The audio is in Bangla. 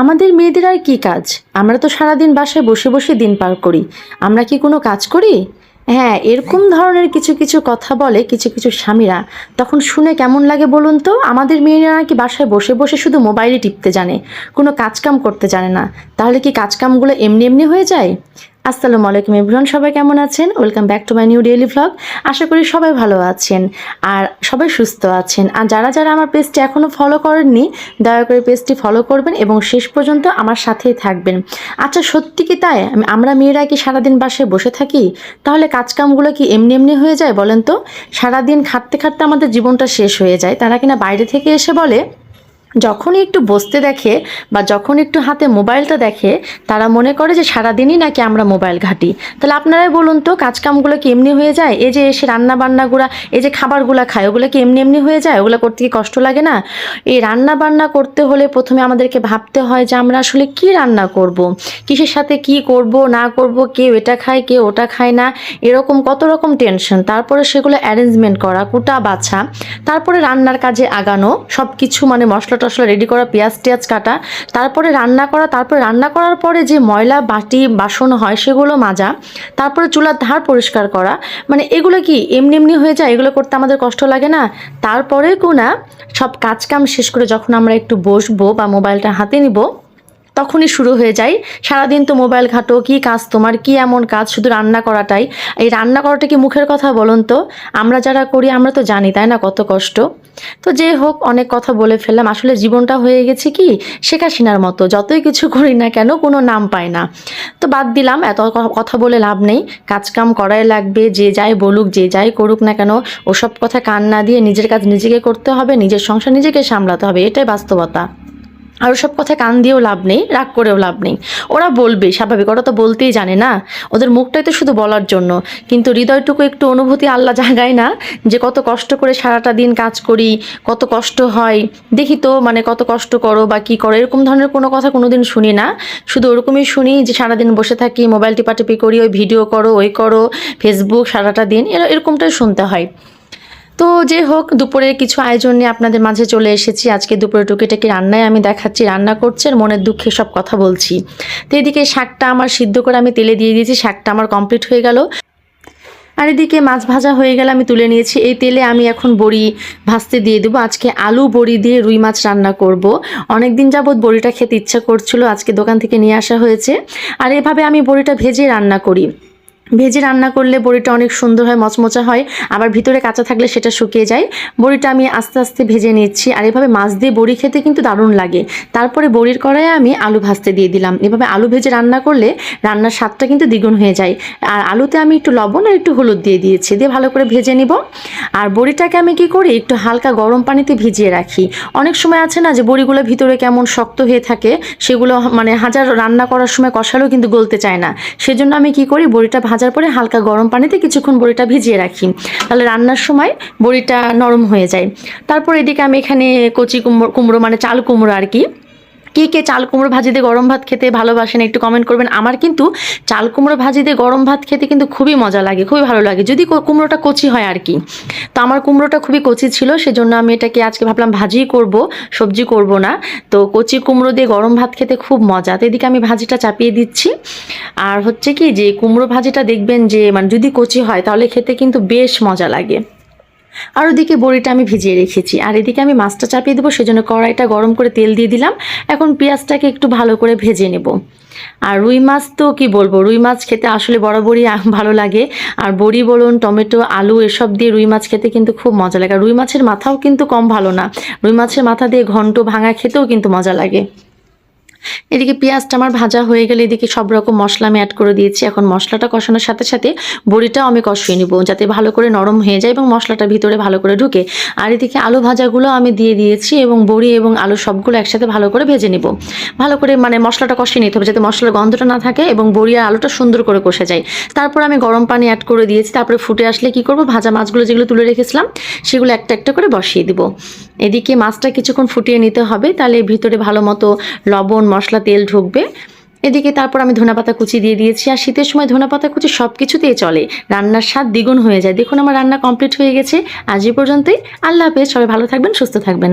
আমাদের মেয়েদের আর কি কাজ? আমরা তো সারাদিন বাসায় বসে বসে দিন পার করি। আমরা কি কোনো কাজ করি? হ্যাঁ এরকম ধরনের কিছু কিছু কথা বলে কিছু কিছু স্বামীরা। তখন শুনে কেমন লাগে বলুন তো? আমাদের মেয়েরা নাকি বাসায় বসে বসে শুধু মোবাইলে টিপতে জানে, কোনো কাজকাম করতে জানে না। তাহলে কি কাজকামগুলো এমনি এমনি হয়ে যায়? আসসালামু আলাইকুম এভরিওয়ান, সবাই কেমন আছেন? Welcome back to my new daily vlog আশা করি সবাই ভালো আছেন আর সবাই সুস্থ আছেন। আর যারা যারা আমার পেজটি এখনও ফলো করেননি, দয়া করে পেজটি ফলো করবেন এবং শেষ পর্যন্ত আমার সাথেই থাকবেন। আচ্ছা সত্যি কি তাই? আমি- আমরা মেয়েরা কি সারাদিন বাসায় বসে থাকি? তাহলে কাজকামগুলো কি এমনি এমনি হয়ে যায় বলেন তো? সারাদিন খাটতে খাটতে আমাদের জীবনটা শেষ হয়ে যায়। তারা কিনা বাইরে থেকে এসে বলে যখনই একটু বসতে দেখে বা যখন একটু হাতে মোবাইলটা দেখে, তারা মনে করে যে সারাদিনই নাকি আমরা মোবাইল ঘাঁটি। তাহলে আপনারাই বলুন তো, কাজকামগুলো কি এমনি হয়ে যায়? এই যে এসে রান্না বান্নাগুলা এই যে খাবারগুলো খায়, ওগুলো কি এমনি এমনি হয়ে যায়? ওগুলো করতে কি কষ্ট লাগে না? এই রান্না বান্না করতে হলে প্রথমে আমাদেরকে ভাবতে হয় যে আমরা আসলে কি রান্না করব। কিসের সাথে কি করব, না করব, কেউ এটা খায়, কেউ ওটা খায় না, এরকম কত রকম টেনশন। তারপরে সেগুলো অ্যারেঞ্জমেন্ট করা, কুটা, বাছা, তারপরে রান্নার কাজে আগানো সব কিছু মানে মশলা টশলা রেডি করা, পেঁয়াজ টিয়াজ কাটা, তারপরে রান্না করা, তারপরে রান্না করার পরে যে ময়লা, বাটি, বাসন হয় সেগুলো মাজা, তারপরে চুলার ধার পরিষ্কার করা মানে এগুলো কি এমনি এমনি হয়ে যায়? এগুলো করতে আমাদের কষ্ট লাগে না? তারপরে কোনা সব কাজ কাম শেষ করে যখন আমরা একটু বসবো বা মোবাইলটা হাতে নিব তখনই শুরু হয়ে যায়। সারাদিন তো মোবাইল ঘাটো, কি কাজ তোমার, কি এমন কাজ, শুধু রান্না করাটাই। এই রান্না করাটা কি মুখের কথা বলুন তো? আমরা যারা করি, আমরা তো জানি, তাই না? কত কষ্ট। তো যে হোক, অনেক কথা বলে ফেললাম। আসলে জীবনটা হয়ে গেছে কি? শেখাশিনার মতো। যতই কিছু করি না কেন, কোনো নাম পায় না। তো বাদ দিলাম, এত কথা বলে লাভ নেই। কাজকাম করাই লাগবে, যে যাই বলুক, যে যাই করুক না কেন, ওসব কথা কান না দিয়ে নিজের কাজ নিজেকে করতে হবে, নিজের সংসার নিজেকে সামলাতে হবে, এটাই বাস্তবতা। আর সব কথা কান দিয়েও লাভ নেই, রাগ করেও লাভ নেই। ওরা বলবে, স্বাভাবিক, ওরা তো বলতেই জানে না। ওদের মুখটাই তো শুধু বলার জন্য। কিন্তু হৃদয়টুকু একটু অনুভূতি আল্লাহ জাগায় না, যে কত কষ্ট করে সারাটা দিন কাজ করি, কত কষ্ট হয়। দেখি তো মানে কত কষ্ট করো বা কী করো, এরকম ধরনের কোনো কথা কোনো দিন শুনি না। শুধু ওরকমই শুনি যে সারাদিন বসে থাকি, মোবাইল টিপাটিপি করি, ওই ভিডিও করো, ওই করো ফেসবুক সারাটা দিন, এরা এরকমটাই শুনতে হয়। তো যে হোক দুপুরে কিছু আয়োজন নিয়ে আপনাদের মাঝে চলে এসেছি। আজকে দুপুরে টুকিটাকি রান্নায় আমি দেখাচ্ছি, রান্না করছে আর মনের দুঃখে সব কথা বলছি। তো এদিকে শাকটা আমার সিদ্ধ করে আমি তেলে দিয়ে দিয়েছি, শাকটা আমার কমপ্লিট হয়ে গেল। আর এদিকে মাছ ভাজা হয়ে গেলে আমি তুলে নিয়েছি। এই তেলে আমি এখন বড়ি ভাজতে দিয়ে দেবো। আজকে আলু বড়ি দিয়ে রুই মাছ রান্না করব। অনেক দিন যাবৎ বড়িটা খেতে ইচ্ছা করছিল, আজকে দোকান থেকে নিয়ে আসা হয়েছে। আর এভাবে আমি বড়িটা ভেজে রান্না করি। ভেজে রান্না করলে বড়িটা অনেক সুন্দর হয়, মচমচা হয়, আবার ভিতরে কাঁচা থাকলে সেটা শুকিয়ে যায়। বড়িটা আমি আস্তে আস্তে ভেজে নিচ্ছি, আর এভাবে মাছ দিয়ে বড়ি খেতে কিন্তু দারুণ লাগে। তারপরে বড়ির কড়াইয়ে আমি আলু ভাজতে দিয়ে দিলাম। এভাবে আলু ভেজে রান্না করলে রান্নার স্বাদটা কিন্তু দ্বিগুণ হয়ে যায়। আর আলুতে আমি একটু লবণ আর একটু হলুদ দিয়ে দিয়েছি, দিয়ে ভালো করে ভেজে নিব। আর বড়িটাকে আমি কি করি, একটু হালকা গরম পানিতে ভিজিয়ে রাখি। অনেক সময় আছে না যে বড়িগুলো ভিতরে কেমন শক্ত হয়ে থাকে, সেগুলো মানে হাজার রান্না করার সময় কষালেও কিন্তু গলতে চায় না। সেজন্য আমি কি করি, বড়িটা ভাজার পরে হালকা গরম পানিতে কিছুক্ষণ বড়িটা ভিজিয়ে রাখি। তাহলে রান্নার সময় বড়িটা নরম হয়ে যায়। তারপর এদিকে আমি এখানে কচি কুমড়ো কুমড়ো মানে চাল কুমড়ো আর কি। কে কে চাল কুমড়ো ভাজি দিয়ে গরম ভাত খেতে ভালোবাসেন একটু কমেন্ট করবেন। আমার কিন্তু চাল কুমড়ো ভাজি দিয়ে গরম ভাত খেতে কিন্তু খুবই মজা লাগে, খুবই ভালো লাগে। যদি কুমড়োটা কচি হয় আর কি। তো আমার কুমড়োটা খুবই কচি ছিল, সেজন্য আমি এটাকে আজকে ভাবলাম ভাজিই করব, সবজি করব না। তো কচি কুমড়ো দিয়ে গরম ভাত খেতে খুব মজা। তো এদিকে আমি ভাজিটা চাপিয়ে দিচ্ছি। আর হচ্ছে কি যে, কুমড়ো ভাজিটা দেখবেন যে মানে যদি কচি হয় তাহলে খেতে কিন্তু বেশ মজা লাগে। আর ওদিকে বড়িটা আমি ভিজিয়ে রেখেছি। আর এদিকে আমি মাছটা চাপিয়ে দেবো, সেজন্য কড়াইটা গরম করে তেল দিয়ে দিলাম। এখন পেঁয়াজটাকে একটু ভালো করে ভেজে নেব। আর রুই মাছ তো কি বলব, রুই মাছ খেতে আসলে বরাবরই ভালো লাগে। আর বড়ি বলুন, টমেটো, আলু, এসব দিয়ে রুই মাছ খেতে কিন্তু খুব মজা লাগে। রুই মাছের মাথাও কিন্তু কম ভালো না। রুই মাছের মাথা দিয়ে ঘন্ট ভাঙা খেতেও কিন্তু মজা লাগে। এদিকে পেঁয়াজটা আমার ভাজা হয়ে গেলে এদিকে সব রকম মশলা আমি অ্যাড করে দিয়েছি। এখন মশলাটা কষানোর সাথে সাথে বড়িটাও আমি কষিয়ে নিব যাতে ভালো করে নরম হয়ে যায় এবং মশলাটা ভিতরে ভালো করে ঢুকে। আর এদিকে আলু ভাজাগুলো আমি দিয়ে দিয়েছি এবং বড়ি এবং আলু সবগুলো একসাথে ভালো করে ভেজে নিব। ভালো করে মানে মশলাটা কষিয়ে নিতে হবে যাতে মশলার গন্ধটা না থাকে এবং বড়ি আর আলুটা সুন্দর করে কষে যায়। তারপর আমি গরম পানি অ্যাড করে দিয়েছি। তারপরে ফুটে আসলে কি করব? ভাজা মাছগুলো যেগুলো তুলে রেখেছিলাম, সেগুলো একটা একটা করে বসিয়ে দিব। এদিকে মাছটা কিছুক্ষণ ফুটিয়ে নিতে হবে। তাহলে ভিতরে ভালো মতো লবণ মশলা, তেল ঢুকবে। এদিকে তারপর আমি ধনেপাতা কুচি দিয়ে দিয়েছি। আর শীতের সময় ধনেপাতা কুচি সব কিছুতেই চলে। রান্নার স্বাদ দ্বিগুণ হয়ে যায়। দেখুন আমার রান্না কমপ্লিট হয়ে গেছে। আজ এই পর্যন্তই। আল্লাহ হাফেজ। সবাই ভালো থাকবেন, সুস্থ থাকবেন।